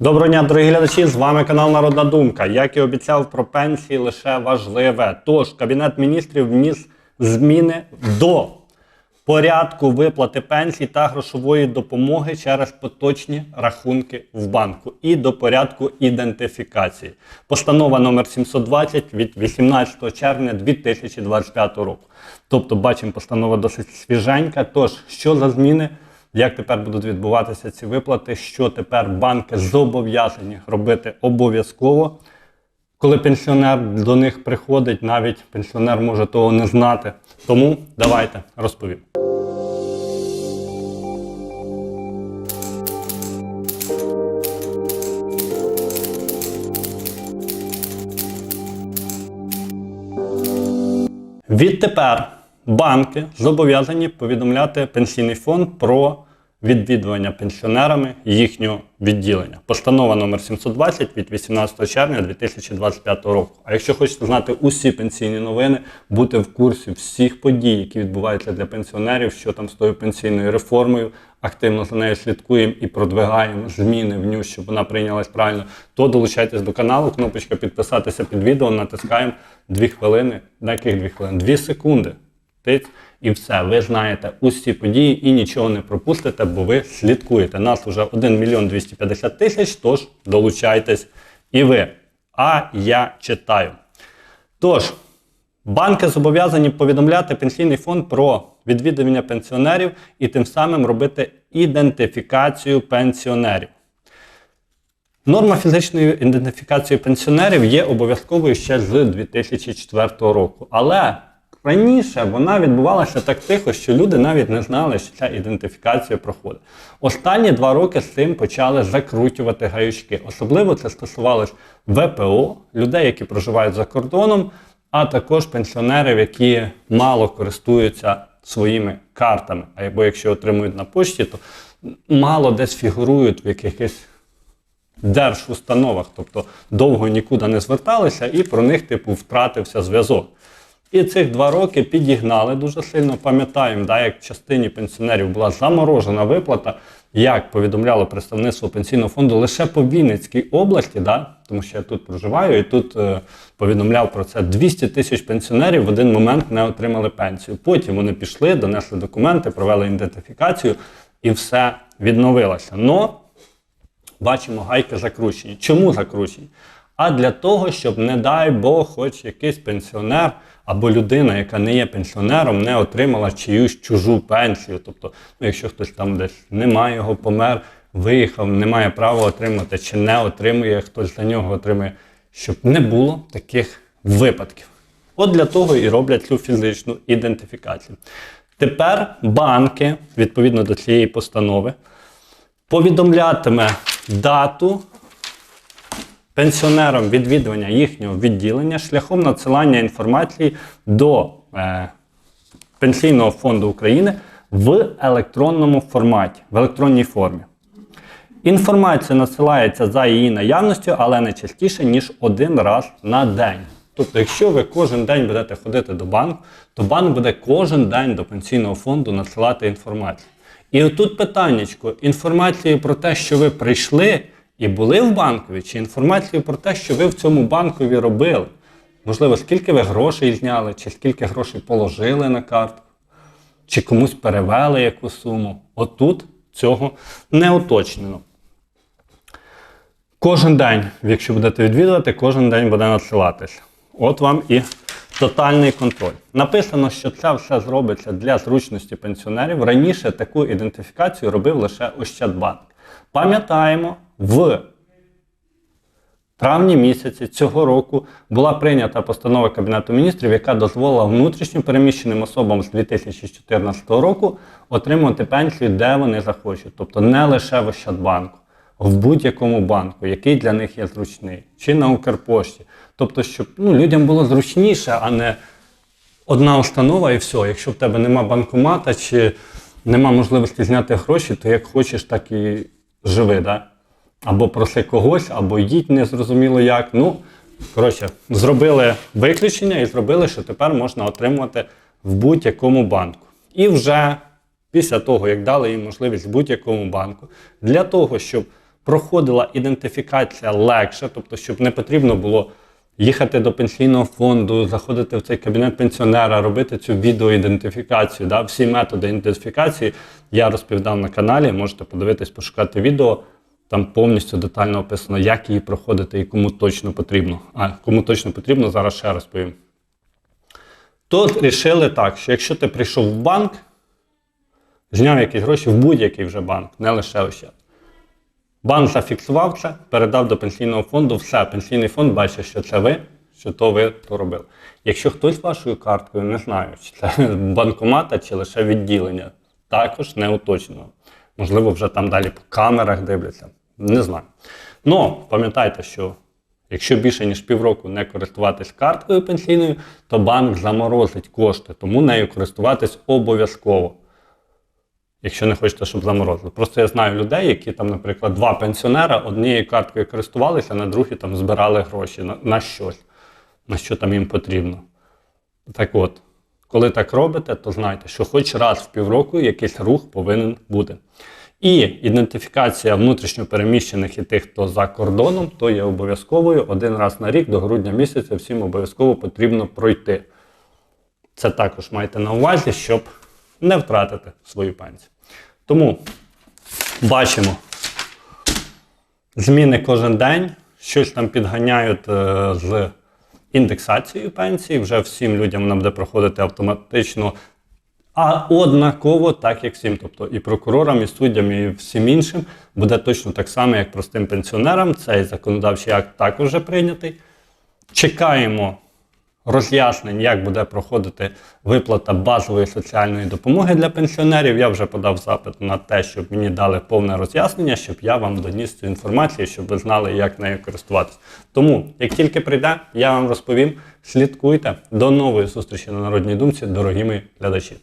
Доброго дня, дорогі глядачі! З вами канал Народна Думка. Як і обіцяв про пенсії, лише важливе. Тож Кабінет міністрів вніс зміни до порядку виплати пенсій та грошової допомоги через поточні рахунки в банку і до порядку ідентифікації. Постанова номер 720 від 18 червня 2025 року. Тобто, бачимо, постанова досить свіженька. Тож, що за зміни? Як тепер будуть відбуватися ці виплати? Що тепер банки зобов'язані робити обов'язково? Коли пенсіонер до них приходить, навіть пенсіонер може того не знати. Тому давайте розповім. Відтепер банки зобов'язані повідомляти пенсійний фонд про відвідування пенсіонерами їхнього відділення. Постанова номер 720 від 18 червня 2025 року. А якщо хочете знати усі пенсійні новини, бути в курсі всіх подій, які відбуваються для пенсіонерів, що там з тою пенсійною реформою, активно за нею слідкуємо і продвигаємо зміни в ню, щоб вона прийнялась правильно, то долучайтесь до каналу, кнопочка підписатися під відео, натискаємо 2 хвилини, на яких 2 хвилини? 2 секунди. Тиць, і все, ви знаєте усі події і нічого не пропустите, бо ви слідкуєте. Нас вже 1 мільйон 250 тисяч, тож долучайтесь і ви. А я читаю. Тож, банки зобов'язані повідомляти пенсійний фонд про відвідування пенсіонерів і тим самим робити ідентифікацію пенсіонерів. Норма фізичної ідентифікації пенсіонерів є обов'язковою ще з 2004 року. Але раніше вона відбувалася так тихо, що люди навіть не знали, що ця ідентифікація проходить. Останні два роки з цим почали закрутювати гаючки. Особливо це стосувалось ВПО, людей, які проживають за кордоном, а також пенсіонерів, які мало користуються своїми картами. Або якщо отримують на пошті, то мало десь фігурують в якихось держустановах, тобто довго нікуди не зверталися, і про них, типу, втратився зв'язок. І цих два роки підігнали дуже сильно. Пам'ятаємо, да, як в частині пенсіонерів була заморожена виплата, як повідомляло представництво пенсійного фонду лише по Вінницькій області, да, тому що я тут проживаю, і тут е, повідомляв про це 200 тисяч пенсіонерів в один момент не отримали пенсію. Потім вони пішли, донесли документи, провели ідентифікацію і все відновилося. Но бачимо, гайки закручені. Чому закручені? А для того, щоб, не дай Бог, хоч якийсь пенсіонер або людина, яка не є пенсіонером, не отримала чиюсь чужу пенсію. Тобто, ну, якщо хтось там десь немає його, помер, виїхав, не має права отримати чи не отримує, хтось за нього отримує, щоб не було таких випадків. От для того і роблять цю фізичну ідентифікацію. Тепер банки, відповідно до цієї постанови, повідомлятиме дату пенсіонерам відвідування їхнього відділення шляхом надсилання інформації до е, Пенсійного фонду України в електронному форматі, в електронній формі. Інформація надсилається за її наявністю, але не частіше, ніж один раз на день. Тобто, якщо ви кожен день будете ходити до банку, то банк буде кожен день до пенсійного фонду надсилати інформацію. І отут питаннячко, інформацію про те, що ви прийшли і були в банкові, чи інформацію про те, що ви в цьому банкові робили. Можливо, скільки ви грошей зняли, чи скільки грошей положили на картку, чи комусь перевели яку суму. Отут цього не уточнено. Кожен день, якщо будете відвідувати, кожен день буде надсилатися. От вам і тотальний контроль. Написано, що це все зробиться для зручності пенсіонерів. Раніше таку ідентифікацію робив лише Ощадбанк. Пам'ятаємо, в травні місяці цього року була прийнята постанова Кабінету міністрів, яка дозволила внутрішньо переміщеним особам з 2014 року отримувати пенсію, де вони захочуть. Тобто не лише в Ощадбанку, в будь-якому банку, який для них є зручний, чи на Укрпошті. Тобто, щоб ну, людям було зручніше, а не одна установа і все. Якщо в тебе нема банкомата чи нема можливості зняти гроші, то як хочеш, так і живи. Да? Або проси когось, або їдь незрозуміло як. Ну, коротше, зробили виключення і зробили, що тепер можна отримувати в будь-якому банку. І вже після того, як дали їм можливість в будь-якому банку, для того, щоб проходила ідентифікація легше, тобто, щоб не потрібно було їхати до пенсійного фонду, заходити в цей кабінет пенсіонера, робити цю відеоідентифікацію. Да? Всі методи ідентифікації я розповідав на каналі. Можете подивитись, пошукати відео. Там повністю детально описано, як її проходити і кому точно потрібно. А кому точно потрібно, зараз ще розповім. Тут рішили так, що якщо ти прийшов в банк, зняв якісь гроші в будь-який вже банк, не лише Ощад. Банк зафіксував це, передав до пенсійного фонду, все, пенсійний фонд бачить, що це ви, що то ви то робили. Якщо хтось вашою карткою, не знаю, чи це банкомата, чи лише відділення, також не уточнено. Можливо, вже там далі по камерах дивляться. Не знаю. Ну, пам'ятайте, що якщо більше ніж півроку не користуватись карткою пенсійною, то банк заморозить кошти, тому нею користуватись обов'язково якщо не хочете, щоб заморозили. Просто я знаю людей, які там, наприклад, два пенсіонера однією карткою користувалися, на другій там збирали гроші на, на щось, на що там їм потрібно. Так от, коли так робите, то знайте, що хоч раз в півроку якийсь рух повинен бути. І ідентифікація внутрішньо переміщених і тих, хто за кордоном, то є обов'язковою один раз на рік до грудня місяця всім обов'язково потрібно пройти. Це також майте на увазі, щоб не втратити свою пенсію. Тому бачимо зміни кожен день, щось там підганяють е, з індексацією пенсії. Вже всім людям вона буде проходити автоматично, а однаково, так як всім. Тобто і прокурорам, і суддям, і всім іншим буде точно так само, як простим пенсіонерам. Цей законодавчий акт також вже прийнятий. Чекаємо роз'яснень, як буде проходити виплата базової соціальної допомоги для пенсіонерів. Я вже подав запит на те, щоб мені дали повне роз'яснення, щоб я вам доніс цю інформацію, щоб ви знали, як нею користуватися. Тому, як тільки прийде, я вам розповім. Слідкуйте. До нової зустрічі на Народній думці, дорогі мої глядачі.